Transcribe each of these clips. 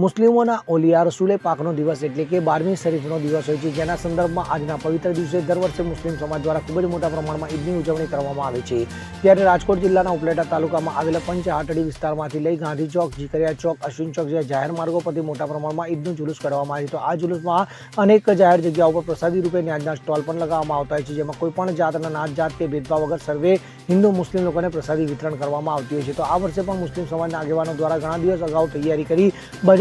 મુસ્લિમોના ઓલિયા રસૂલે પાકનો દિવસ એટલે કે બારમી શરીફનો દિવસ હોય છે. જેના સંદર્ભમાં આજના પવિત્ર દિવસે દર વર્ષે મુસ્લિમ સમાજ દ્વારા ખૂબ જ મોટા પ્રમાણમાં ઈદની ઉજવણી કરવામાં આવે છે. ત્યારે રાજકોટ જિલ્લાના ઉપલેટા તાલુકામાં આવેલા પંચ આટડી વિસ્તારમાંથી લઈ ગાંધી ચોક, જીકરિયા ચોક, અશ્વિન ચોક જેવા જાહેર માર્ગો પરથી મોટા પ્રમાણમાં ઈદનું જુલુસ કરવામાં આવે છે. તો આ જુલુસમાં અનેક જાહેર જગ્યાઓ પર પ્રસાદી રૂપે ન્યાજના સ્ટોલ પણ લગાવવામાં આવતા હોય છે. જેમાં કોઈપણ જાતના નાત જાત કે ભેદભાવ વગર સર્વે હિન્દુ, મુસ્લિમ લોકોને પ્રસાદી વિતરણ કરવામાં આવતી હોય છે. તો આ વર્ષે પણ મુસ્લિમ સમાજના આગેવાનો દ્વારા ઘણા દિવસ અગાઉ તૈયારી કરી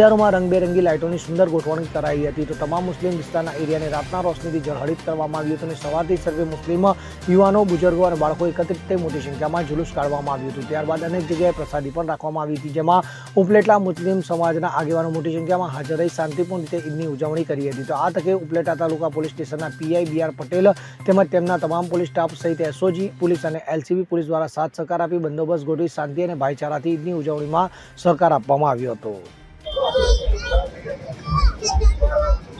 બજારોમાં રંગબેરંગી લાઇટોની સુંદર ગોઠવણી કરાઈ હતી. તો તમામ મુસ્લિમ વિસ્તારના એરિયાને રાતના રોશનીથી ઝળહળિત કરવામાં આવ્યું હતું અને સવારથી સર્વે મુસ્લિમ યુવાનો બુજુર્ગો અને બાળકો એકત્રિત થઈ મોટી સંખ્યામાં જુલુસ કાઢવામાં આવ્યું હતું. ત્યારબાદ અનેક જગ્યાએ પ્રસાદી પણ રાખવામાં આવી હતી, જેમાં ઉપલેટા મુસ્લિમ સમાજના આગેવાનો મોટી સંખ્યામાં હાજર રહી શાંતિપૂર્ણ રીતે ઈદની ઉજવણી કરી હતી. તો આ તકે ઉપલેટા તાલુકા પોલીસ સ્ટેશનના પીઆઈ બી આર પટેલ તેમજ તેમના તમામ પોલીસ સ્ટાફ સહિત એસઓજી પોલીસ અને એલસીબી પોલીસ દ્વારા સાથ સહકાર આપી બંદોબસ્ત ગોઠવી શાંતિ અને ભાઈચારાથી ઈદની ઉજવણીમાં સહકાર આપવામાં આવ્યો હતો.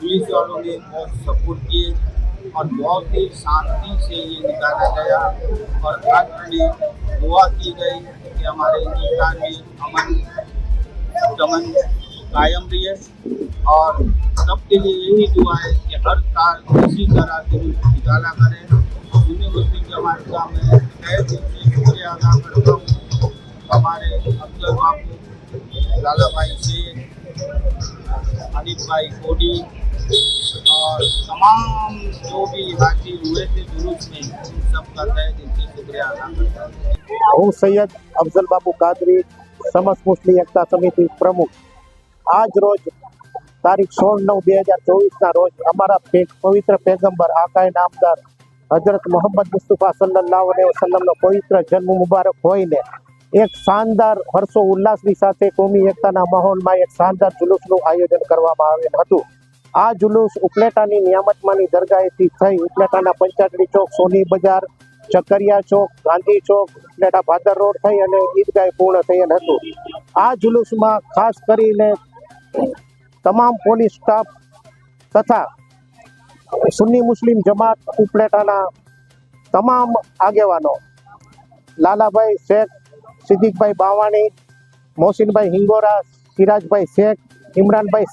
पुलिस वालों ने बहुत सपोर्ट किए और बहुत ही शांति से ये निकाला गया और राष्ट्र दुआ की गई कि हमारे हिंदुस्तान में अमन, दमन कायम रहे और सबके लिए यही दुआ है कि हर साल इसी तरह जुलूस निकाला करें। सुन्नी मुस्लिम जमात का मैं तय दिल से शुक्रिया अदा करता हूँ। हमारे अफजल बाबू लाला भाई शेख अनिल भाई कोडी और तमाम जो भी हाजिर हुए थे जुलूस में इन सबका तय दिल से शुक्रिया अदा करता हूँ હું સૈયદ અફઝલ બાબુ કાદરી સમસ્ત મુસ્લિમ એકતા સમિતિ પ્રમુખ આજ રોજ તારીખ સોળ નવ બે હજાર ચોવીસના રોજ અમારા પે- પવિત્ર પેગંબર આકાય નામદાર હજરત મોહમ્મદ મુસ્તફા સલ્લલ્લાહુ અલૈહિ વસલ્લમનો પવિત્ર જન્મ મુબારક હોઈને એક શાનદાર હર્ષો ઉલ્લાસની સાથે કોમી એકતાના માહોલમાં એક શાનદાર જુલુસનું આયોજન કરવામાં આવેલ હતું આ જુલુસ ઉપલેટાની નિયામતમાંની દરગાહેથી થઈ. ઉપલેટાના પંચાટડી ચોક, સોની બજાર, ચકરિયા ચોક, ગાંધી ચોક, ઉપલેટા ભાદર રોડ થઈ અને ઈદગાહ પૂર્ણ થયેલ હતું. આ જુલુસમાં ખાસ કરીને તમામ પોલીસ સ્ટાફ તથા સુન્ની મુસ્લિમ જમાત ઉપલેટાના તમામ આગેવાનો, લાલાભાઈ શેખ, સિદ્દીકભાઈ બાવાણી, મોહસિનભાઈ હિંગોરા, સિરાજભાઈ શેખ, ઇમરાનભાઈ